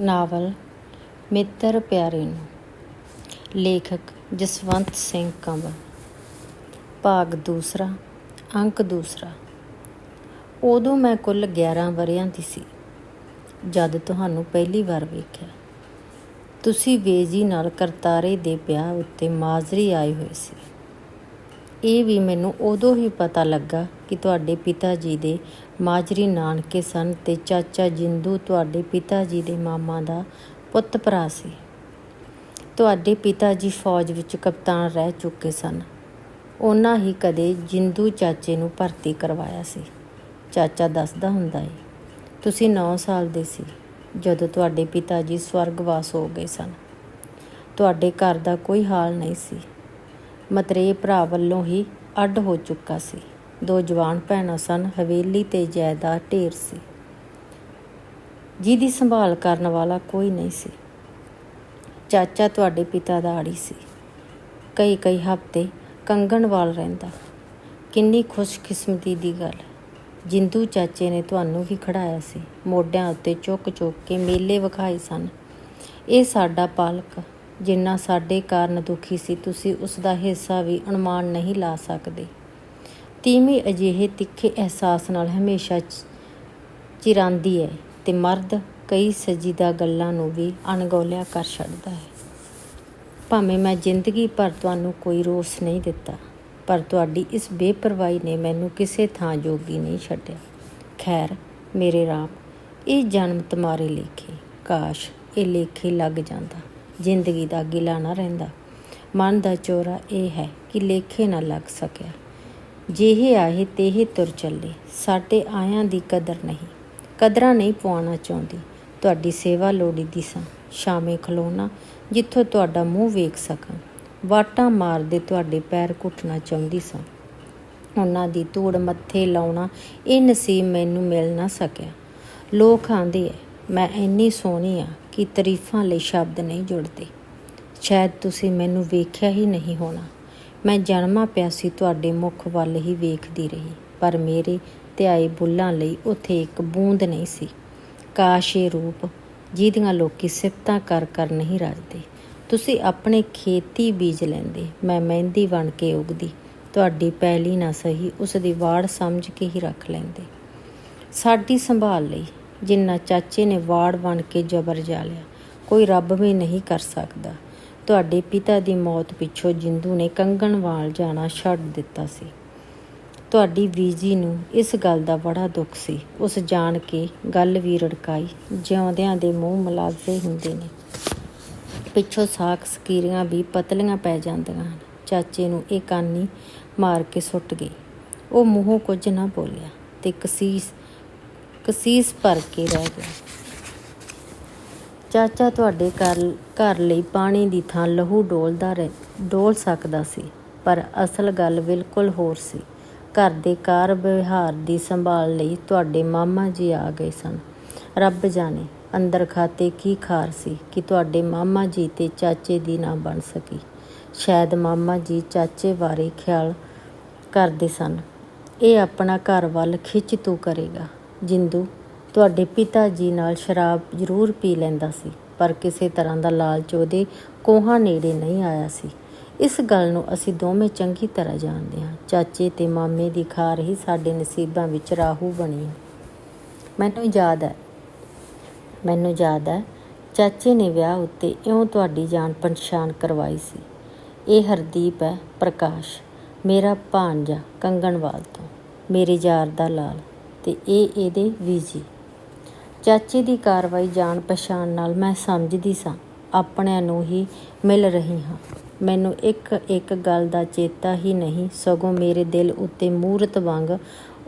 Novel ਮਿੱਤਰ ਪਿਆਰੇ ਨੂੰ। ਲੇਖਕ ਜਸਵੰਤ ਸਿੰਘ ਕੰਵਲ। ਭਾਗ ਦੂਸਰਾ, ਅੰਕ ਦੂਸਰਾ। ਉਦੋਂ ਮੈਂ ਕੁੱਲ 11 ਵਰਿਆਂ ਦੀ ਸੀ, ਜਦ ਤੁਹਾਨੂੰ ਪਹਿਲੀ ਵਾਰ ਵੇਖਿਆ। ਤੁਸੀਂ ਵੇਜੀ ਨਾਲ ਕਰਤਾਰੇ ਦੇ ਵਿਆਹ ਉੱਤੇ ਮਾਜ਼ਰੀ ਆਏ ਹੋਏ ਸੀ। ਇਹ ਵੀ ਮੈਨੂੰ ਉਦੋਂ ਹੀ ਪਤਾ ਲੱਗਾ ਕਿ ਤੁਹਾਡੇ ਪਿਤਾ ਜੀ ਦੇ ਮਾਜਰੀ ਨਾਨਕੇ ਸਨ ਤੇ ਚਾਚਾ ਜਿੰਦੂ ਤੁਹਾਡੇ ਪਿਤਾ ਜੀ ਦੇ ਮਾਮਾ ਦਾ ਪੁੱਤ ਭਰਾ ਸੀ। ਤੁਹਾਡੇ ਪਿਤਾ ਜੀ ਫੌਜ ਵਿੱਚ ਕਪਤਾਨ ਰਹਿ ਚੁੱਕੇ ਸਨ। ਉਹਨਾਂ ਹੀ ਕਦੇ ਜਿੰਦੂ ਚਾਚੇ ਨੂੰ ਭਰਤੀ ਕਰਵਾਇਆ ਸੀ। ਚਾਚਾ ਦੱਸਦਾ ਹੁੰਦਾ ਏ, ਤੁਸੀਂ 9 ਸਾਲ ਦੇ ਸੀ, ਜਦੋਂ ਤੁਹਾਡੇ ਪਿਤਾ ਜੀ ਸਵਰਗਵਾਸ ਹੋ ਗਏ ਸਨ। ਤੁਹਾਡੇ ਘਰ ਦਾ ਕੋਈ ਹਾਲ ਨਹੀਂ ਸੀ। ਮਤਰੇ ਭਰਾ ਵੱਲੋਂ ਹੀ ਅੱਡ ਹੋ ਚੁੱਕਾ ਸੀ। ਦੋ ਜਵਾਨ ਭੈਣਾਂ ਸਨ, ਹਵੇਲੀ ਤੇ ਜਾਇਦਾਦ ਢੇਰ ਸੀ। ਜਿਹਦੀ ਸੰਭਾਲ ਕਰਨ ਵਾਲਾ ਕੋਈ ਨਹੀਂ ਸੀ। ਚਾਚਾ ਤੁਹਾਡੇ ਪਿਤਾ ਦਾ ਆੜੀ ਸੀ। ਕਈ ਕਈ ਹਫ਼ਤੇ ਕੰਗਣਵਾਲ ਰਹਿੰਦਾ। ਕਿੰਨੀ ਖੁਸ਼ਕਿਸਮਤੀ ਦੀ ਗੱਲ। ਜਿੰਦੂ ਚਾਚੇ ਨੇ ਤੁਹਾਨੂੰ ਵੀ ਖੜਾਇਆ ਸੀ। ਮੋਢਿਆਂ ਉੱਤੇ ਚੁੱਕ ਚੁੱਕ ਕੇ ਮੇਲੇ ਵਿਖਾਏ ਸਨ। ਇਹ ਸਾਡਾ ਪਾਲਕ, ਜਿੰਨਾ ਸਾਡੇ ਕਾਰਨ ਦੁਖੀ ਸੀ, ਤੁਸੀਂ ਉਸ ਦਾ ਹਿੱਸਾ ਵੀ ਅਨੁਮਾਨ ਨਹੀਂ ਲਾ ਸਕਦੇ। ਤੀਵੀਂ ਅਜਿਹੇ ਤਿੱਖੇ ਅਹਿਸਾਸ ਨਾਲ ਹਮੇਸ਼ਾ ਚ- ਚਿਰਾਂਦੀ ਹੈ ਤੇ ਮਰਦ ਕਈ ਸਜੀਦਾ ਗੱਲਾਂ ਨੂੰ ਵੀ ਅਣਗੌਲਿਆ ਕਰ ਛੱਡਦਾ ਹੈ। ਭਾਵੇਂ ਮੈਂ ਜ਼ਿੰਦਗੀ ਭਰ ਤੁਹਾਨੂੰ ਕੋਈ ਰੋਸ ਨਹੀਂ ਦਿੱਤਾ, ਪਰ ਤੁਹਾਡੀ ਇਸ ਬੇਪਰਵਾਹੀ ਨੇ ਮੈਨੂੰ ਕਿਸੇ ਥਾਂ ਜੋਗੀ ਨਹੀਂ ਛੱਡਿਆ। ਖੈਰ, ਮੇਰੇ ਰਾਮ, ਇਹ ਜਨਮ ਤੁਮਾਰੇ ਲੇਖੇ, ਕਾਸ਼ ਇਹ ਲੇਖੇ ਲੱਗ ਜਾਂਦਾ, ਜ਼ਿੰਦਗੀ ਦਾ ਗਿਲਾ ਨਾ ਰਹਿੰਦਾ। ਮਨ ਦਾ ਚੋਰਾ ਇਹ ਹੈ ਕਿ ਲੇਖੇ ਨਾ ਲੱਗ ਸਕਿਆ। ਜਿਹੇ ਆਏ ਤੇਹੇ ਤੁਰ ਚੱਲੇ, ਸਾਡੇ ਆਇਆਂ ਦੀ ਕਦਰ ਨਹੀਂ। ਕਦਰਾਂ ਨਹੀਂ ਪਵਾਉਣਾ ਚਾਹੁੰਦੀ, ਤੁਹਾਡੀ ਸੇਵਾ ਲੋੜੀਦੀ ਸਾਂ। ਸ਼ਾਮੇ ਖਲੋਣਾ, ਜਿੱਥੋਂ ਤੁਹਾਡਾ ਮੂੰਹ ਵੇਖ ਸਕਾਂ ਵਾਟਾਂ ਮਾਰਦੇ ਤੁਹਾਡੇ ਪੈਰ ਘੁੱਟਣਾ ਚਾਹੁੰਦੀ ਸਾਂ। ਉਹਨਾਂ ਦੀ ਧੂੜ ਮੱਥੇ ਲਾਉਣਾ, ਇਹ ਨਸੀਬ ਮੈਨੂੰ ਮਿਲ ਨਾ ਸਕਿਆ। ਲੋਕ ਆਂਦੇ ਐ, ਮੈਂ ਇੰਨੀ ਸੋਹਣੀ ਆ ਕਿ ਤਾਰੀਫਾਂ ਲਈ ਸ਼ਬਦ ਨਹੀਂ ਜੁੜਦੇ। ਸ਼ਾਇਦ ਤੁਸੀਂ ਮੈਨੂੰ ਵੇਖਿਆ ਹੀ ਨਹੀਂ ਹੋਣਾ। ਮੈਂ ਜਨਮਾਂ ਪਿਆ ਸੀ ਤੁਹਾਡੇ ਮੁਖ ਵੱਲ ਹੀ ਵੇਖਦੀ ਰਹੀ, ਪਰ ਮੇਰੇ ਧਿਆਏ ਬੁੱਲਾਂ ਲਈ ਉੱਥੇ ਇੱਕ ਬੂੰਦ ਨਹੀਂ ਸੀ। ਕਾਸ਼ੇ ਰੂਪ ਜਿਹਦੀਆਂ ਲੋਕੀ ਸਿਫਤਾਂ ਕਰ ਕਰ ਨਹੀਂ ਰੱਜਦੇ ਤੁਸੀਂ ਆਪਣੇ ਖੇਤੀ ਬੀਜ ਲੈਂਦੇ, ਮੈਂ ਮਹਿੰਦੀ ਬਣ ਕੇ ਉਗਦੀ। ਤੁਹਾਡੀ ਪੈਲੀ ਨਾ ਸਹੀ, ਉਸ ਦੀ ਵਾੜ ਸਮਝ ਕੇ ਹੀ ਰੱਖ ਲੈਂਦੇ। ਸਾਡੀ ਸੰਭਾਲ ਲਈ ਜਿੰਨਾ ਚਾਚੇ ਨੇ ਵਾੜ ਬਣ ਕੇ ਜ਼ਬਰ ਜਾ ਲਿਆ, ਕੋਈ ਰੱਬ ਵੀ ਨਹੀਂ ਕਰ ਸਕਦਾ। ਤੁਹਾਡੇ ਪਿਤਾ ਦੀ ਮੌਤ ਪਿੱਛੋਂ ਜਿੰਦੂ ਨੇ ਕੰਗਣਵਾਲ ਜਾਣਾ ਛੱਡ ਦਿੱਤਾ ਸੀ। ਤੁਹਾਡੀ ਬੀਜੀ ਨੂੰ ਇਸ ਗੱਲ ਦਾ ਬੜਾ ਦੁੱਖ ਸੀ। ਉਸ ਜਾਣ ਕੇ ਗੱਲ ਵੀ ਰੜਕਾਈ। ਜਿਉਂਦਿਆਂ ਦੇ ਮੂੰਹ ਮਲਾਜ਼ੇ ਹੁੰਦੇ ਨੇ। ਪਿੱਛੋਂ ਸਾਖ ਸਕੀਰੀਆਂ ਵੀ ਪਤਲੀਆਂ ਪੈ ਜਾਂਦੀਆਂ ਹਨ। ਚਾਚੇ ਨੂੰ ਇਹ ਕਾਨੀ ਮਾਰ ਕੇ ਸੁੱਟ ਗਈ। ਉਹ ਮੂੰਹੋਂ ਕੁਝ ਨਾ ਬੋਲਿਆ ਤੇ ਕਸੀਸ ਕਸੀਸ ਭਰ ਕੇ ਰਹਿ ਗਿਆ। ਚਾਚਾ ਤੁਹਾਡੇ ਘਰ ਘਰ ਲਈ ਪਾਣੀ ਦੀ ਥਾਂ ਲਹੂ ਡੋਲਦਾ ਰਹਿ, ਡੋਲ ਸਕਦਾ ਸੀ, ਪਰ ਅਸਲ ਗੱਲ ਬਿਲਕੁਲ ਹੋਰ ਸੀ। ਘਰ ਦੇ ਕਾਰ ਵਿਵਹਾਰ ਦੀ ਸੰਭਾਲ ਲਈ ਤੁਹਾਡੇ ਮਾਮਾ ਜੀ ਆ ਗਏ ਸਨ। ਰੱਬ ਜਾਣੇ, ਅੰਦਰ ਖਾਤੇ ਕੀ ਖਾਰ ਸੀ ਕਿ ਤੁਹਾਡੇ ਮਾਮਾ ਜੀ ਤੇ ਚਾਚੇ ਦੀ ਨਾ ਬਣ ਸਕੀ। ਸ਼ਾਇਦ ਮਾਮਾ ਜੀ ਚਾਚੇ ਬਾਰੇ ਖਿਆਲ ਕਰਦੇ ਸਨ। ਇਹ ਆਪਣਾ ਘਰ ਵੱਲ ਖਿੱਚ ਤੂੰ ਕਰੇਗਾ। ਜਿੰਦੂ ਤੁਹਾਡੇ ਪਿਤਾ ਜੀ ਨਾਲ ਸ਼ਰਾਬ ਜ਼ਰੂਰ ਪੀ ਲੈਂਦਾ ਸੀ, ਪਰ ਕਿਸੇ ਤਰ੍ਹਾਂ ਦਾ ਲਾਲਚ ਉਹਦੇ ਕੋਹਾਂ ਨੇੜੇ ਨਹੀਂ ਆਇਆ ਸੀ। ਇਸ ਗੱਲ ਨੂੰ ਅਸੀਂ ਦੋਵੇਂ ਚੰਗੀ ਤਰ੍ਹਾਂ ਜਾਣਦੇ ਹਾਂ। ਚਾਚੇ ਤੇ ਮਾਮੇ ਦੀ ਖਾਰ ਹੀ ਸਾਡੇ ਨਸੀਬਾਂ ਵਿੱਚ ਰਾਹੂ ਬਣੀ ਮੈਨੂੰ ਯਾਦ ਹੈ, ਮੈਨੂੰ ਯਾਦ ਹੈ, ਚਾਚੇ ਨੇ ਵਿਆਹ ਉੱਤੇ ਇਉਂ ਤੁਹਾਡੀ ਜਾਣ ਪਛਾਣ ਕਰਵਾਈ ਸੀ। ਇਹ ਹਰਦੀਪ ਹੈ, ਪ੍ਰਕਾਸ਼, ਮੇਰਾ ਭਾਂਜਾ ਕੰਗਣਵਾਲ ਤੋਂ, ਮੇਰੇ ਯਾਰ ਦਾ ਲਾਲ ਤੇ ਇਹ ਇਹਦੇ ਵੀਜੀ ਚਾਚੇ ਦੀ ਕਾਰਵਾਈ ਜਾਣ ਪਛਾਣ ਨਾਲ ਮੈਂ ਸਮਝਦੀ ਸਾਂ, ਆਪਣਿਆਂ ਨੂੰ ਹੀ ਮਿਲ ਰਹੀ ਹਾਂ। ਮੈਨੂੰ ਇੱਕ ਇੱਕ ਗੱਲ ਦਾ ਚੇਤਾ ਹੀ ਨਹੀਂ, ਸਗੋਂ ਮੇਰੇ ਦਿਲ ਉੱਤੇ ਮੂਰਤ ਵਾਂਗ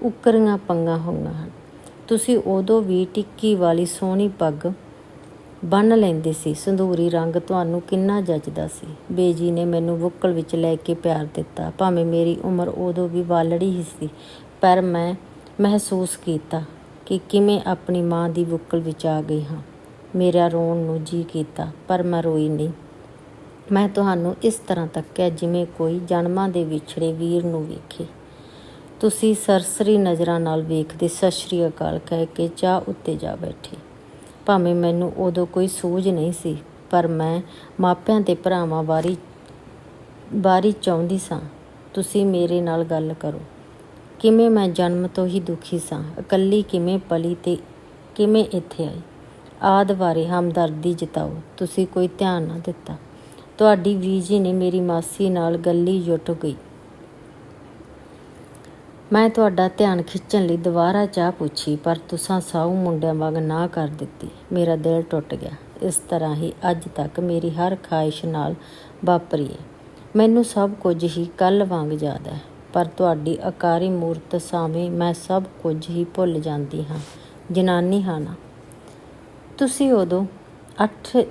ਉੱਕਰੀਆਂ ਪੰਗਾ ਹੋਈਆਂ ਹਨ। ਤੁਸੀਂ ਉਦੋਂ ਵੀ ਟਿੱਕੀ ਵਾਲੀ ਸੋਹਣੀ ਪੱਗ ਬੰਨ ਲੈਂਦੇ ਸੀ ਸੰਧੂਰੀ ਰੰਗ ਤੁਹਾਨੂੰ ਕਿੰਨਾ ਜੱਚਦਾ ਸੀ। ਬੇਜੀ ਨੇ ਮੈਨੂੰ ਬੁੱਕਲ ਵਿੱਚ ਲੈ ਕੇ ਪਿਆਰ ਦਿੱਤਾ, ਭਾਵੇਂ ਮੇਰੀ ਉਮਰ ਉਦੋਂ ਵੀ ਬਾਲੜੀ ਹੀ ਸੀ, ਪਰ ਮੈਂ ਮਹਿਸੂਸ ਕੀਤਾ ਕਿ ਕਿਵੇਂ ਆਪਣੀ ਮਾਂ ਦੀ ਬੁੱਕਲ ਵਿੱਚ ਆ ਗਈ ਹਾਂ। ਮੇਰਾ ਰੋਣ ਨੂੰ ਜੀ ਕੀਤਾ, ਪਰ ਮੈਂ ਰੋਈ ਨਹੀਂ। ਮੈਂ ਤੁਹਾਨੂੰ ਇਸ ਤਰ੍ਹਾਂ ਤੱਕਿਆ ਜਿਵੇਂ ਕੋਈ ਜਨਮਾਂ ਦੇ ਵਿਛੜੇ ਵੀਰ ਨੂੰ ਵੇਖੇ। ਤੁਸੀਂ ਸਰਸਰੀ ਨਜ਼ਰਾਂ ਨਾਲ ਵੇਖਦੇ ਸਤਿ ਸ਼੍ਰੀ ਅਕਾਲ ਕਹਿ ਕੇ ਚਾਹ ਉੱਤੇ ਜਾ ਬੈਠੇ। ਭਾਵੇਂ ਮੈਨੂੰ ਉਦੋਂ ਕੋਈ ਸੂਝ ਨਹੀਂ ਸੀ, ਪਰ ਮੈਂ ਮਾਪਿਆਂ ਤੇ ਭਰਾਵਾਂ ਬਾਰੇ, ਬਾਰੀ ਚਾਹੁੰਦੀ ਸਾਂ। ਤੁਸੀਂ ਮੇਰੇ ਨਾਲ ਗੱਲ ਕਰੋ। ਕਿਵੇਂ ਮੈਂ ਜਨਮ ਤੋਂ ਹੀ ਦੁਖੀ ਸਾਂ? ਇਕੱਲੀ ਕਿਵੇਂ ਪਲੀ ਤੇ ਕਿਵੇਂ ਇੱਥੇ ਆਈ? ਆਦ ਬਾਰੇ ਹਮਦਰਦੀ ਜਤਾਓ। ਤੁਸੀਂ ਕੋਈ ਧਿਆਨ ਨਾ ਦਿੱਤਾ। ਤੁਹਾਡੀ ਵੀਜੀ ਨੇ ਮੇਰੀ ਮਾਸੀ ਨਾਲ ਗੱਲੀ ਜੁੱਟ ਗਈ। ਮੈਂ ਤੁਹਾਡਾ ਧਿਆਨ ਖਿੱਚਣ ਲਈ ਦੁਬਾਰਾ ਚਾਹ ਪੁੱਛੀ, ਪਰ ਤੁਸੀਂ ਸਾਊ ਮੁੰਡਿਆਂ ਵਾਂਗ ਨਾ ਕਰ ਦਿੱਤੀ। ਮੇਰਾ ਦਿਲ ਟੁੱਟ ਗਿਆ। ਇਸ ਤਰ੍ਹਾਂ ਹੀ ਅੱਜ ਤੱਕ ਮੇਰੀ ਹਰ ਖਾਹਿਸ਼ ਨਾਲ ਵਾਪਰੀ ਹੈ ਮੈਨੂੰ ਸਭ ਕੁਝ ਹੀ ਕੱਲ ਵਾਂਗ ਯਾਦ ਹੈ। ਪਰ ਤੁਹਾਡੀ ਅਕਾਰੀ ਮੂਰਤ ਸਾਹਮਣੇ ਮੈਂ ਸਭ ਕੁਝ ਹੀ ਭੁੱਲ ਜਾਂਦੀ ਹਾਂ। ਜਨਾਨੀ ਹਾਂ ਤੁਸੀਂ ਉਦੋਂ 8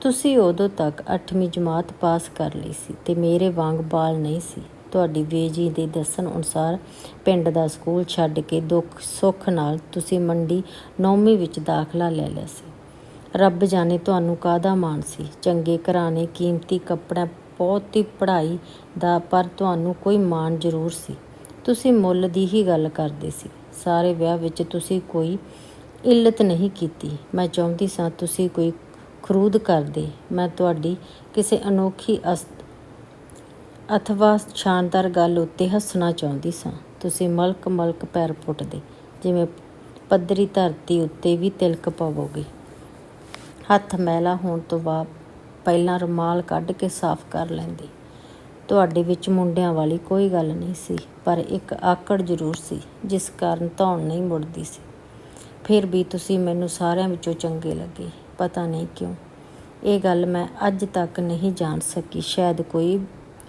ਤੁਸੀਂ ਉਦੋਂ ਤੱਕ 8ਵੀਂ ਜਮਾਤ ਪਾਸ ਕਰ ਲਈ ਸੀ ਤੇ ਮੇਰੇ ਵਾਂਗ ਬਾਲ ਨਹੀਂ ਸੀ। ਤੁਹਾਡੀ ਵੇਜੀ ਦੇ ਦੱਸਣ ਅਨੁਸਾਰ ਪਿੰਡ ਦਾ ਸਕੂਲ ਛੱਡ ਕੇ ਦੁੱਖ ਸੁੱਖ ਨਾਲ ਤੁਸੀਂ ਮੰਡੀ 9ਵੀਂ ਵਿੱਚ ਦਾਖਲਾ ਲੈ ਲਿਆ ਸੀ। ਰੱਬ ਜਾਣੇ ਤੁਹਾਨੂੰ ਕਾਹਦਾ ਮਾਣ ਸੀ? ਚੰਗੇ ਘਰਾਣੇ ਕੀਮਤੀ ਕੱਪੜਾ ਬਹੁਤੀ ਪੜ੍ਹਾਈ ਦਾ, ਪਰ ਤੁਹਾਨੂੰ ਕੋਈ ਮਾਣ ਜ਼ਰੂਰ ਸੀ। ਤੁਸੀਂ ਮੁੱਲ ਦੀ ਹੀ ਗੱਲ ਕਰਦੇ ਸੀ। ਸਾਰੇ ਵਿਆਹ ਵਿੱਚ ਤੁਸੀਂ ਕੋਈ ਇੱਲਤ ਨਹੀਂ ਕੀਤੀ। ਮੈਂ ਚਾਹੁੰਦੀ ਸਾਂ ਤੁਸੀਂ ਕੋਈ ਖਰੂਦ ਕਰਦੇ। ਮੈਂ ਤੁਹਾਡੀ ਕਿਸੇ ਅਨੋਖੀ ਅਸ ਅਥਵਾ ਸ਼ਾਨਦਾਰ ਗੱਲ ਉੱਤੇ ਹੱਸਣਾ ਚਾਹੁੰਦੀ ਸਾਂ। ਤੁਸੀਂ ਮਲਕ ਮਲਕ ਪੈਰ ਪੁੱਟਦੇ, ਜਿਵੇਂ ਪੱਧਰੀ ਧਰਤੀ ਉੱਤੇ ਵੀ ਤਿਲਕ ਪਵੋਗੇ। ਹੱਥ ਮੈਲਾ ਹੋਣ ਤੋਂ ਬਾਅਦ ਪਹਿਲਾਂ ਰੁਮਾਲ ਕੱਢ ਕੇ ਸਾਫ਼ ਕਰ ਲੈਂਦੀ। ਤੁਹਾਡੇ ਵਿੱਚ ਮੁੰਡਿਆਂ ਵਾਲੀ ਕੋਈ ਗੱਲ ਨਹੀਂ ਸੀ, ਪਰ ਇੱਕ ਆਕੜ ਜ਼ਰੂਰ ਸੀ, ਜਿਸ ਕਾਰਨ ਧੌਣ ਨਹੀਂ ਮੁੜਦੀ ਸੀ। ਫਿਰ ਵੀ ਤੁਸੀਂ ਮੈਨੂੰ ਸਾਰਿਆਂ ਵਿੱਚੋਂ ਚੰਗੇ ਲੱਗੇ, ਪਤਾ ਨਹੀਂ ਕਿਉਂ। ਇਹ ਗੱਲ ਮੈਂ ਅੱਜ ਤੱਕ ਨਹੀਂ ਜਾਣ ਸਕੀ, ਸ਼ਾਇਦ ਕੋਈ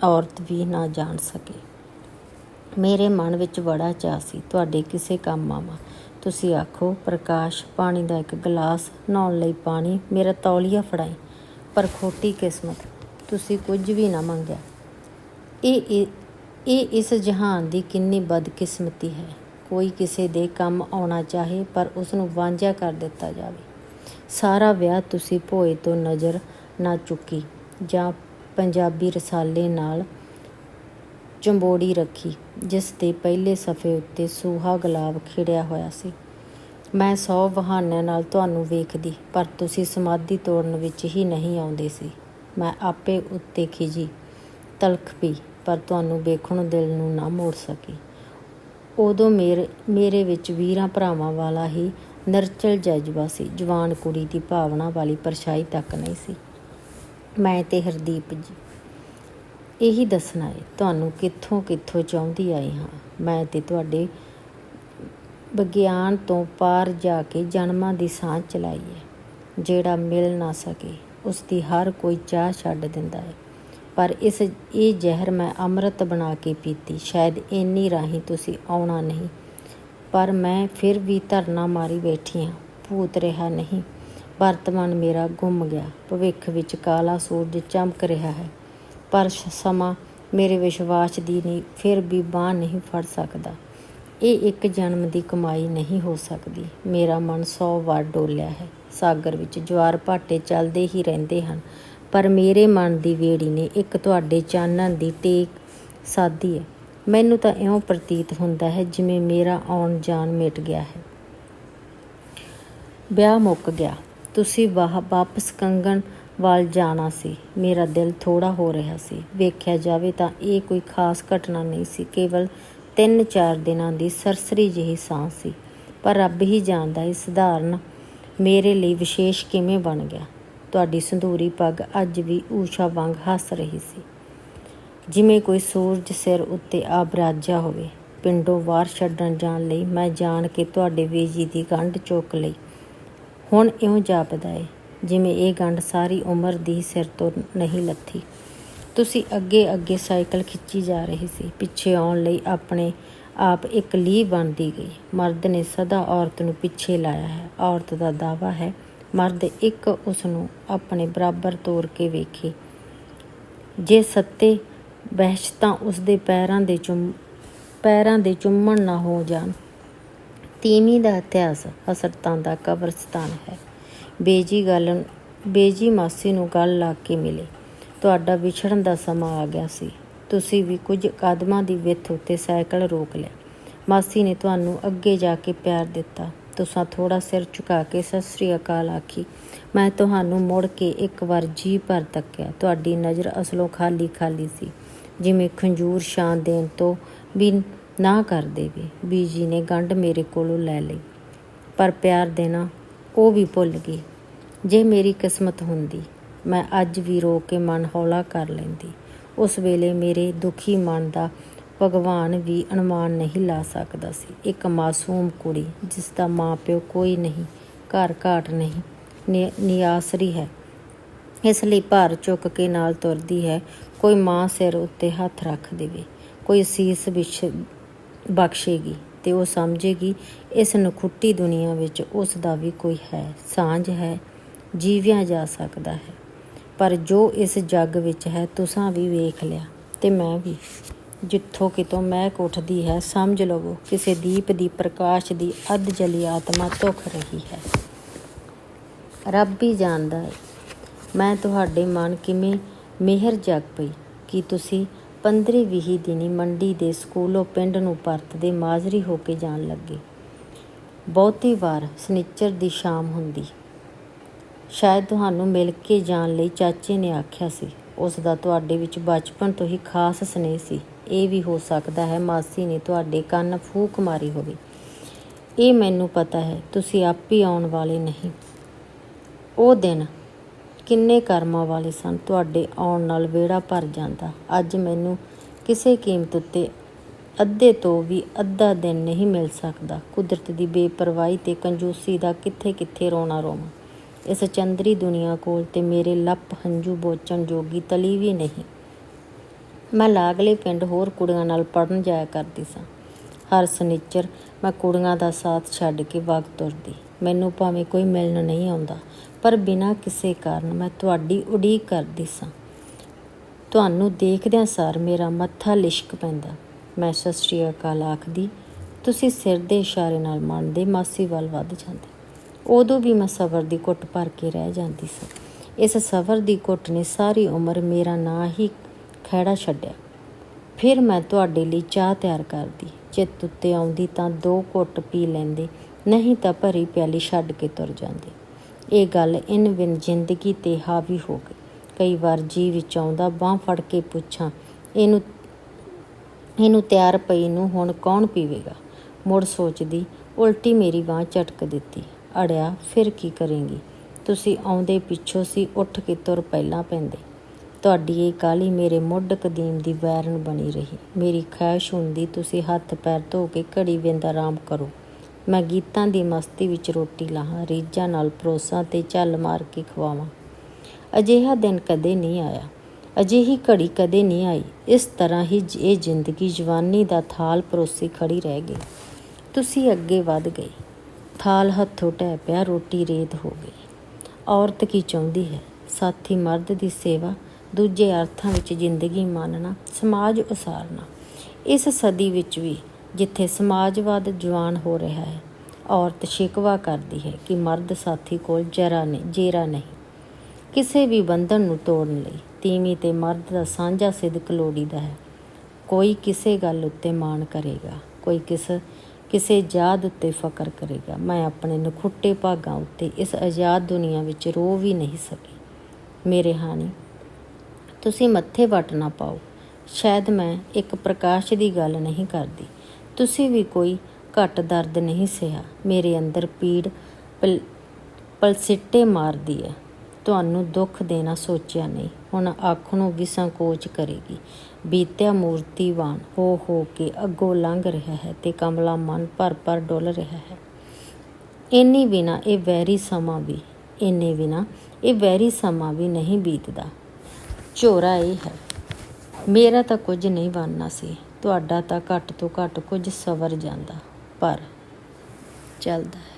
ਔਰਤ ਵੀ ਨਾ ਜਾਣ ਸਕੇ। ਮੇਰੇ ਮਨ ਵਿੱਚ ਬੜਾ ਚਾਅ ਸੀ, ਤੁਹਾਡੇ ਕਿਸੇ ਕੰਮ ਆਵਾਂ। ਤੁਸੀਂ ਆਖੋ, ਪ੍ਰਕਾਸ਼, ਪਾਣੀ ਦਾ ਇੱਕ ਗਲਾਸ, ਨਹਾਉਣ ਲਈ ਪਾਣੀ, ਮੇਰਾ ਤੌਲੀਆ ਫੜਾਈ। ਪਰ ਖੋਟੀ ਕਿਸਮਤ, ਤੁਸੀਂ ਕੁਝ ਵੀ ਨਾ ਮੰਗਿਆ। ਇਹ ਇਹ ਇਸ ਜਹਾਨ ਦੀ ਕਿੰਨੀ ਬਦਕਿਸਮਤੀ ਹੈ। ਕੋਈ ਕਿਸੇ ਦੇ ਕੰਮ ਆਉਣਾ ਚਾਹੇ, ਪਰ ਉਸ ਨੂੰ ਵਾਂਝਾ ਕਰ ਦਿੱਤਾ ਜਾਵੇ। ਸਾਰਾ ਵਿਆਹ ਤੁਸੀਂ ਭੋਏ ਤੋਂ ਨਜ਼ਰ ਨਾ ਚੁੱਕੀ, ਜਾਂ ਪੰਜਾਬੀ ਰਸਾਲੇ ਨਾਲ ਚੰਬੋੜੀ ਰੱਖੀ, ਜਿਸ ਦੇ ਪਹਿਲੇ ਸਫੇ ਉੱਤੇ ਸੂਹਾ ਗੁਲਾਬ ਖਿੜਿਆ ਹੋਇਆ ਸੀ। ਮੈਂ ਸੌ ਬਹਾਨਿਆਂ ਨਾਲ ਤੁਹਾਨੂੰ ਵੇਖਦੀ, ਪਰ ਤੁਸੀਂ ਸਮਾਧੀ ਤੋੜਨ ਵਿੱਚ ਹੀ ਨਹੀਂ ਆਉਂਦੇ ਸੀ। ਮੈਂ ਆਪੇ ਉੱਤੇ ਖਿਜੀ ਤਲਖ ਪਈ, ਪਰ ਤੁਹਾਨੂੰ ਵੇਖਣ ਦਿਲ ਨੂੰ ਨਾ ਮੋੜ ਸਕੀ। ਉਦੋਂ ਮੇਰੇ ਮੇਰੇ ਵਿੱਚ ਵੀਰਾਂ ਭਰਾਵਾਂ ਵਾਲਾ ਹੀ ਨਿਰਚਲ ਜਜ਼ਬਾ ਸੀ, ਜਵਾਨ ਕੁੜੀ ਦੀ ਭਾਵਨਾ ਵਾਲੀ ਪਰਛਾਈ ਤੱਕ ਨਹੀਂ ਸੀ। ਮੈਂ ਤੇ ਹਰਦੀਪ ਜੀ ਇਹੀ ਦੱਸਣਾ ਹੈ ਤੁਹਾਨੂੰ ਕਿੱਥੋਂ ਕਿੱਥੋਂ ਚਾਹੁੰਦੀ ਆਈ ਹਾਂ? ਮੈਂ ਤੇ ਤੁਹਾਡੇ ਵਿਗਿਆਨ ਤੋਂ ਪਾਰ ਜਾ ਕੇ ਜਨਮਾਂ ਦੀ ਸਾਂਝ ਚਲਾਈ ਹੈ। ਜਿਹੜਾ ਮਿਲ ਨਾ ਸਕੇ ਉਸ ਦੀ ਹਰ ਕੋਈ ਚਾਹ ਛੱਡ ਦਿੰਦਾ ਹੈ। ਪਰ ਇਸ, ਇਹ ਜ਼ਹਿਰ ਮੈਂ ਅੰਮ੍ਰਿਤ ਬਣਾ ਕੇ ਪੀਤੀ। ਸ਼ਾਇਦ ਇੰਨੀ ਰਾਹੀਂ ਤੁਸੀਂ ਆਉਣਾ ਨਹੀਂ। ਪਰ ਮੈਂ ਫਿਰ ਵੀ ਧਰਨਾ ਮਾਰੀ ਬੈਠੀ ਹਾਂ। ਭੂਤ ਰਿਹਾ ਨਹੀਂ। ਵਰਤਮਾਨ ਮੇਰਾ ਗੁੰਮ ਗਿਆ। ਭਵਿੱਖ ਵਿੱਚ ਕਾਲਾ ਸੂਰਜ ਚਮਕ ਰਿਹਾ ਹੈ। ਪਰ ਸਮਾਂ ਮੇਰੇ ਵਿਸ਼ਵਾਸ ਦੀ ਨਹੀਂ ਫਿਰ ਵੀ ਬਾਹ ਨਹੀਂ ਫੜ ਸਕਦਾ। ਇਹ ਇੱਕ ਜਨਮ ਦੀ ਕਮਾਈ ਨਹੀਂ ਹੋ ਸਕਦੀ। ਮੇਰਾ ਮਨ ਸੌ ਵਾਰ ਡੋਲਿਆ ਹੈ। ਸਾਗਰ ਵਿੱਚ ਜਵਾਰ ਭਾਟੇ ਚੱਲਦੇ ਹੀ ਰਹਿੰਦੇ ਹਨ, ਪਰ ਮੇਰੇ ਮਨ ਦੀ ਵੇੜੀ ਨੇ ਇੱਕ ਤੁਹਾਡੇ ਚਾਨਣ ਦੀ ਟੇਕ ਸਾਦੀ ਹੈ। ਮੈਨੂੰ ਤਾਂ ਇਉਂ ਪ੍ਰਤੀਤ ਹੁੰਦਾ ਹੈ ਜਿਵੇਂ ਮੇਰਾ ਆਉਣ ਜਾਣ ਮਿਟ ਗਿਆ ਹੈ। ਵਿਆਹ ਮੁੱਕ ਗਿਆ। ਤੁਸੀਂ ਵਾਹ ਵਾਪਸ ਕੰਗਣ ਵੱਲ ਜਾਣਾ ਸੀ। ਮੇਰਾ ਦਿਲ ਥੋੜਾ ਹੋ ਰਿਹਾ ਸੀ। ਵੇਖਿਆ ਜਾਵੇ ਤਾਂ ਇਹ ਕੋਈ ਖਾਸ ਘਟਨਾ ਨਹੀਂ ਸੀ। ਕੇਵਲ ਤਿੰਨ ਚਾਰ ਦਿਨਾਂ ਦੀ ਸਰਸਰੀ ਜਿਹੀ ਸਾਂ ਸੀ, ਪਰ ਰੱਬ ਹੀ ਜਾਣਦਾ ਇਹ ਸਧਾਰਨ ਮੇਰੇ ਲਈ ਵਿਸ਼ੇਸ਼ ਕਿਵੇਂ ਬਣ ਗਿਆ। ਤੁਹਾਡੀ ਸੰਧੂਰੀ ਪੱਗ ਅੱਜ ਵੀ ਊਸ਼ਾ ਵਾਂਗ ਹੱਸ ਰਹੀ ਸੀ। ਜਿਵੇਂ ਕੋਈ ਸੂਰਜ ਸਿਰ ਉੱਤੇ ਆ ਬਰਾਜਾ ਹੋਵੇ, ਪਿੰਡੋਂ ਵਾਰ ਛੱਡਣ ਜਾਣ ਲਈ ਮੈਂ ਜਾਣ ਕੇ ਤੁਹਾਡੇ ਵੇਜੀ ਦੀ ਗੰਢ ਚੁੱਕ ਲਈ। ਹੁਣ ਇਉਂ ਜਾਪਦਾ ਏ, ਜਿਵੇਂ ਇਹ ਗੰਢ ਸਾਰੀ ਉਮਰ ਦੀ ਸਿਰ ਤੋਂ ਨਹੀਂ ਲੱਥੀ। ਤੁਸੀਂ ਅੱਗੇ ਅੱਗੇ ਸਾਈਕਲ ਖਿੱਚੀ ਜਾ ਰਹੇ ਸੀ। ਪਿੱਛੇ ਆਉਣ ਲਈ ਆਪਣੇ ਆਪ ਇੱਕ ਲੀਹ ਬਣਦੀ ਗਈ। ਮਰਦ ਨੇ ਸਦਾ ਔਰਤ ਨੂੰ ਪਿੱਛੇ ਲਾਇਆ ਹੈ। ਔਰਤ ਦਾ ਦਾਅਵਾ ਹੈ, ਮਰਦ ਇੱਕ ਉਸ ਨੂੰ ਆਪਣੇ ਬਰਾਬਰ ਤੋਰ ਕੇ ਵੇਖੇ। ਜੇ ਸੱਤੇ ਵਹਿਸ਼ਤਾਂ ਤਾਂ ਉਸਦੇ ਪੈਰਾਂ ਦੇ ਚੁੰਮ, ਪੈਰਾਂ ਦੇ ਚੁੰਮਣ ਨਾ ਹੋ ਜਾਣ। ਤੀਵੀਂ ਦਾ ਇਤਿਹਾਸ ਹਸਰਤਾਂ ਦਾ ਕਬਰਸਤਾਨ ਹੈ। ਬੇਜੀ ਗੱਲ, ਬੇਜੀ ਮਾਸੀ ਨੂੰ ਗੱਲ ਲਾ ਕੇ ਮਿਲੇ। ਤੁਹਾਡਾ ਵਿਛੜਨ ਦਾ ਸਮਾਂ ਆ ਗਿਆ ਸੀ। ਤੁਸੀਂ ਵੀ ਕੁਝ ਕਦਮਾਂ ਦੀ ਵਿੱਥ ਉੱਤੇ ਸਾਈਕਲ ਰੋਕ ਲਿਆ। ਮਾਸੀ ਨੇ ਤੁਹਾਨੂੰ ਅੱਗੇ ਜਾ ਕੇ ਪਿਆਰ ਦਿੱਤਾ। ਤੁਸਾਂ ਥੋੜਾ ਸਿਰ ਝੁਕਾ ਕੇ ਸਤਿ ਸ੍ਰੀ ਅਕਾਲ ਆਖੀ। ਮੈਂ ਤੁਹਾਨੂੰ ਮੁੜ ਕੇ ਇੱਕ ਵਾਰ ਜੀ ਭਰ ਤੱਕਿਆ। ਤੁਹਾਡੀ ਨਜ਼ਰ ਅਸਲੋਂ ਖਾਲੀ ਖਾਲੀ ਸੀ। ਜਿਵੇਂ ਖੰਜੂਰ ਸ਼ਾਨ ਦੇਣ ਤੋਂ ਵੀ ਨਾ ਕਰ ਦੇਵੇ। ਬੀਜੀ ਨੇ ਗੰਢ ਮੇਰੇ ਕੋਲੋਂ ਲੈ ਲਈ। ਪਰ ਪਿਆਰ ਦੇਣਾ ਉਹ ਵੀ ਭੁੱਲ ਗਈ। ਜੇ ਮੇਰੀ ਕਿਸਮਤ ਹੁੰਦੀ ਮੈਂ ਅੱਜ ਵੀ ਰੋ ਕੇ ਮਨ ਹੌਲਾ ਕਰ ਲੈਂਦੀ। ਉਸ ਵੇਲੇ ਮੇਰੇ ਦੁਖੀ ਮਨ ਦਾ ਭਗਵਾਨ ਵੀ ਅਨੁਮਾਨ ਨਹੀਂ ਲਾ ਸਕਦਾ ਸੀ। ਇੱਕ ਮਾਸੂਮ ਕੁੜੀ, ਜਿਸ ਦਾ ਮਾਪਿਓ ਕੋਈ ਨਹੀਂ, ਘਰ ਘਾਟ ਨਹੀਂ, ਨਿ- ਨਿਆਸਰੀ ਹੈ। ਇਸ ਲਈ ਭਾਰ ਚੁੱਕ ਕੇ ਨਾਲ ਤੁਰਦੀ ਹੈ। ਕੋਈ ਮਾਂ ਸਿਰ ਉੱਤੇ ਹੱਥ ਰੱਖ ਦੇਵੇ, ਕੋਈ ਸੀਸ ਵਿੱਚ ਬਖਸ਼ੇਗੀ ਤੇ ਉਹ ਸਮਝੇਗੀ, ਇਸ ਨਖੁੱਟੀ ਦੁਨੀਆ ਵਿੱਚ ਉਸ ਦਾ ਵੀ ਕੋਈ ਹੈ, ਸਾਂਝ ਹੈ, ਜੀਵਿਆ ਜਾ ਸਕਦਾ ਹੈ। ਪਰ ਜੋ ਇਸ ਜੱਗ ਵਿੱਚ ਹੈ, ਤੁਸਾਂ ਵੀ ਵੇਖ ਲਿਆ ਤੇ ਮੈਂ ਵੀ। ਜਿੱਥੋਂ ਕਿਤੋਂ ਮਹਿਕ ਉੱਠਦੀ ਹੈ, ਸਮਝ ਲਵੋ ਕਿਸੇ ਦੀਪ ਦੀ ਪ੍ਰਕਾਸ਼ ਦੀ ਅੱਧ ਜਲੀ ਆਤਮਾ ਧੁਖ ਰਹੀ ਹੈ। ਰੱਬ ਵੀ ਜਾਣਦਾ ਹੈ ਮੈਂ ਤੁਹਾਡੇ ਮਨ ਕਿਵੇਂ ਮਿਹਰ ਜਗ ਪਈ? ਕਿ ਤੁਸੀਂ 15 ਵੀਹ ਦਿਨੀ ਮੰਡੀ ਦੇ ਸਕੂਲੋਂ ਪਿੰਡ ਨੂੰ ਪਰਤਦੇ ਮਾਜ਼ਰੀ ਹੋ ਕੇ ਜਾਣ ਲੱਗੇ? ਬਹੁਤੀ ਵਾਰ ਸਨਿਚਰ ਦੀ ਸ਼ਾਮ ਹੁੰਦੀ। ਸ਼ਾਇਦ ਤੁਹਾਨੂੰ ਮਿਲ ਕੇ ਜਾਣ ਲਈ ਚਾਚੇ ਨੇ ਆਖਿਆ ਸੀ। ਉਸ ਦਾ ਤੁਹਾਡੇ ਵਿੱਚ ਬਚਪਨ ਤੋਂ ਹੀ ਖਾਸ ਸਨੇਹ ਸੀ। ਇਹ ਵੀ ਹੋ ਸਕਦਾ ਹੈ ਮਾਸੀ ਨੇ ਤੁਹਾਡੇ ਕੰਨ ਫੂਕ ਮਾਰੀ ਹੋਵੇ। ਇਹ ਮੈਨੂੰ ਪਤਾ ਹੈ, ਤੁਸੀਂ ਆਪ ਹੀ ਆਉਣ ਵਾਲੇ ਨਹੀਂ। ਉਹ ਦਿਨ ਕਿੰਨੇ ਕਰਮਾਂ ਵਾਲੇ ਸਨ, ਤੁਹਾਡੇ ਆਉਣ ਨਾਲ ਵਿਹੜਾ ਭਰ ਜਾਂਦਾ। ਅੱਜ ਮੈਨੂੰ ਕਿਸੇ ਕੀਮਤ ਉੱਤੇ ਅੱਧੇ ਤੋਂ ਵੀ ਅੱਧਾ ਦਿਨ ਨਹੀਂ ਮਿਲ ਸਕਦਾ। ਕੁਦਰਤ ਦੀ ਬੇਪਰਵਾਹੀ ਤੇ ਕੰਜੂਸੀ ਦਾ ਕਿੱਥੇ ਕਿੱਥੇ ਰੋਣਾ ਰੋਵਾਂ ਇਸ ਚੰਦਰੀ ਦੁਨੀਆ ਕੋਲ ਤੇ ਮੇਰੇ ਲੱਪ ਹੰਝੂ ਬੋਚਣ ਜੋਗੀ ਤਲੀ ਵੀ ਨਹੀਂ। ਮੈਂ ਲਾਗਲੇ ਪਿੰਡ ਹੋਰ ਕੁੜੀਆਂ ਨਾਲ ਪੜਨ ਜਾਇਆ ਕਰਦੀ ਸਾਂ। ਹਰ ਸਨਿਚਰ ਮੈਂ ਕੁੜੀਆਂ ਦਾ ਸਾਥ ਛੱਡ ਕੇ ਵਗ ਤੁਰਦੀ। ਮੈਨੂੰ ਭਾਵੇਂ ਕੋਈ ਮਿਲਣ ਨਹੀਂ ਆਉਂਦਾ, ਪਰ ਬਿਨਾਂ ਕਿਸੇ ਕਾਰਨ ਮੈਂ ਤੁਹਾਡੀ ਉਡੀਕ ਕਰਦੀ ਸਾਂ। ਤੁਹਾਨੂੰ ਦੇਖਦਿਆਂ ਸਾਰ ਮੇਰਾ ਮੱਥਾ ਲਿਸ਼ਕ ਪੈਂਦਾ। ਮੈਂ ਸਤਿ ਸ੍ਰੀ ਅਕਾਲ ਆਖਦੀ, ਤੁਸੀਂ ਸਿਰ ਦੇ ਇਸ਼ਾਰੇ ਨਾਲ ਮੰਨਦੇ, ਮਾਸੀ ਵੱਲ ਵੱਧ ਜਾਂਦੇ। ਉਦੋਂ ਵੀ ਮੈਂ ਸਬਰ ਦੀ ਕੁੱਟ ਭਰ ਕੇ ਰਹਿ ਜਾਂਦੀ ਸਾਂ। ਇਸ ਸਬਰ ਦੀ ਘੁੱਟ ਨੇ ਸਾਰੀ ਉਮਰ ਮੇਰਾ ਨਾਂ ਹੀ ਖਹਿੜਾ ਛੱਡਿਆ। ਫਿਰ ਮੈਂ ਤੁਹਾਡੇ ਲਈ ਚਾਹ ਤਿਆਰ ਕਰਦੀ। ਚਿੱਤ ਉੱਤੇ ਆਉਂਦੀ ਤਾਂ ਦੋ ਘੁੱਟ ਪੀ ਲੈਂਦੇ, ਨਹੀਂ ਤਾਂ ਭਰੀ ਪਿਆਲੀ ਛੱਡ ਕੇ ਤੁਰ ਜਾਂਦੇ। ਇਹ ਗੱਲ ਇਨ ਬਿਨ ਜ਼ਿੰਦਗੀ ਤੇ ਹਾਵੀ ਹੋ ਗਈ। ਕਈ ਵਾਰ ਜੀ ਵਿੱਚ ਆਉਂਦਾ, ਬਾਹ ਫੜ ਕੇ ਪੁੱਛਾਂ, ਇਹਨੂੰ ਇਹਨੂੰ ਤਿਆਰ ਪਈ ਨੂੰ ਹੁਣ ਕੌਣ ਪੀਵੇਗਾ? ਮੁੜ ਸੋਚਦੀ, ਉਲਟੀ ਮੇਰੀ ਬਾਹ ਝਟਕ ਦਿੱਤੀ। ਅੜਿਆ, ਫਿਰ ਕੀ ਕਰੇਂਗੀ? ਤੁਸੀਂ ਆਉਂਦੇ ਪਿੱਛੋਂ ਸੀ, ਉੱਠ ਕੇ ਤੁਰ ਪਹਿਲਾਂ ਪੈਂਦੇ। ਤੁਹਾਡੀ ਇਹ ਕਾਲੀ ਮੇਰੇ ਮੁੱਢ ਕਦੀਮ ਦੀ ਵੈਰਨ ਬਣੀ ਰਹੀ। ਮੇਰੀ ਖਾਹਿਸ਼ ਹੁੰਦੀ, ਤੁਸੀਂ ਹੱਥ ਪੈਰ ਧੋ ਕੇ ਘੜੀ ਵਿੰਦ ਆਰਾਮ ਕਰੋ। ਮੈਂ ਗੀਤਾਂ ਦੀ ਮਸਤੀ ਵਿੱਚ ਰੋਟੀ ਲਾਹਾਂ, ਰੀਝਾਂ ਨਾਲ ਪਰੋਸਾਂ ਤੇ ਝੱਲ ਮਾਰ ਕੇ ਖਵਾਵਾਂ। ਅਜਿਹਾ ਦਿਨ ਕਦੇ ਨਹੀਂ ਆਇਆ। ਅਜਿਹੀ ਘੜੀ ਕਦੇ ਨਹੀਂ ਆਈ। ਇਸ ਤਰ੍ਹਾਂ ਹੀ ਜ- ਇਹ ਜ਼ਿੰਦਗੀ ਜਵਾਨੀ ਦਾ ਥਾਲ ਪਰੋਸੀ ਖੜੀ ਰਹਿ ਗਈ। ਤੁਸੀਂ ਅੱਗੇ ਵੱਧ ਗਏ। ਥਾਲ ਹੱਥੋਂ ਟਹਿ ਪਿਆ, ਰੋਟੀ ਰੇਤ ਹੋ ਗਈ। ਔਰਤ ਕੀ ਚਾਹੁੰਦੀ ਹੈ? ਸਾਥੀ ਮਰਦ ਦੀ ਸੇਵਾ, ਦੂਜੇ ਅਰਥਾਂ ਵਿੱਚ ਜ਼ਿੰਦਗੀ ਮਾਨਣਾ, ਸਮਾਜ ਉਸਾਰਨਾ। ਇਸ ਸਦੀ ਵਿੱਚ ਵੀ ਜਿੱਥੇ ਸਮਾਜਵਾਦ ਜਵਾਨ ਹੋ ਰਿਹਾ ਹੈ, ਔਰਤ ਸ਼ਿਕਵਾ ਕਰਦੀ ਹੈ ਕਿ ਮਰਦ ਸਾਥੀ ਕੋਲ ਜਰਾ ਨਹੀਂ, ਜੇਰਾ ਨਹੀਂ। ਕਿਸੇ ਵੀ ਬੰਧਨ ਨੂੰ ਤੋੜਨ ਲਈ ਤੀਵੀਂ ਤੇ ਮਰਦ ਦਾ ਸਾਂਝਾ ਸਿਦਕ ਲੋੜੀਦਾ ਹੈ। ਕੋਈ ਕਿਸੇ ਗੱਲ ਉੱਤੇ ਮਾਣ ਕਰੇਗਾ, ਕੋਈ ਕਿਸ ਕਿਸੇ ਜਾਤ ਉੱਤੇ ਫਕਰ ਕਰੇਗਾ। ਮੈਂ ਆਪਣੇ ਨਖੁੱਟੇ ਭਾਗਾਂ ਉੱਤੇ ਇਸ ਆਜ਼ਾਦ ਦੁਨੀਆ ਵਿੱਚ ਰੋ ਵੀ ਨਹੀਂ ਸਕੀ। ਮੇਰੇ ਹਾਨੀ ਤੁਸੀਂ ਮੱਥੇ ਵੱਟ ਨਾ ਪਾਓ। ਸ਼ਾਇਦ ਮੈਂ ਇੱਕ ਪ੍ਰਕਾਸ਼ ਦੀ ਗੱਲ ਨਹੀਂ ਕਰਦੀ। ਤੁਸੀਂ ਵੀ ਕੋਈ ਘੱਟ ਦਰਦ ਨਹੀਂ ਸਹਿਆ ਮੇਰੇ ਅੰਦਰ ਪੀੜ ਪਲ, ਪਲਸਿੱਟੇ ਮਾਰਦੀ ਹੈ ਤੁਹਾਨੂੰ ਦੁੱਖ ਦੇਣਾ ਸੋਚਿਆ ਨਹੀਂ। ਹੁਣ ਅੱਖ ਨੂੰ ਵੀ ਸੰਕੋਚ ਕਰੇਗੀ। ਬੀਤਿਆ ਮੂਰਤੀਵਾਨ ਹੋ ਹੋ ਕੇ ਅੱਗੋਂ ਲੰਘ ਰਿਹਾ ਹੈ ਤੇ ਕਮਲਾ ਮਨ ਭਰ ਭਰ ਡੁੱਲ ਰਿਹਾ ਹੈ। ਇੰਨੀ ਬਿਨਾ ਇਹ ਵੈਰੀ ਸਮਾਂ ਵੀ, ਇੰਨੇ ਬਿਨਾ ਇਹ ਵੈਰੀ ਸਮਾਂ ਵੀ ਨਹੀਂ ਬੀਤਦਾ। ਝੋਰਾ ਇਹ ਹੈ, ਮੇਰਾ ਤਾਂ ਕੁਝ ਨਹੀਂ ਬਣਨਾ ਸੀ, ਤੁਹਾਡਾ ਤਾਂ ਘੱਟ ਤੋਂ ਘੱਟ ਕੁਝ ਸਵਰ ਜਾਂਦਾ, ਪਰ ਚੱਲਦਾ ਹੈ।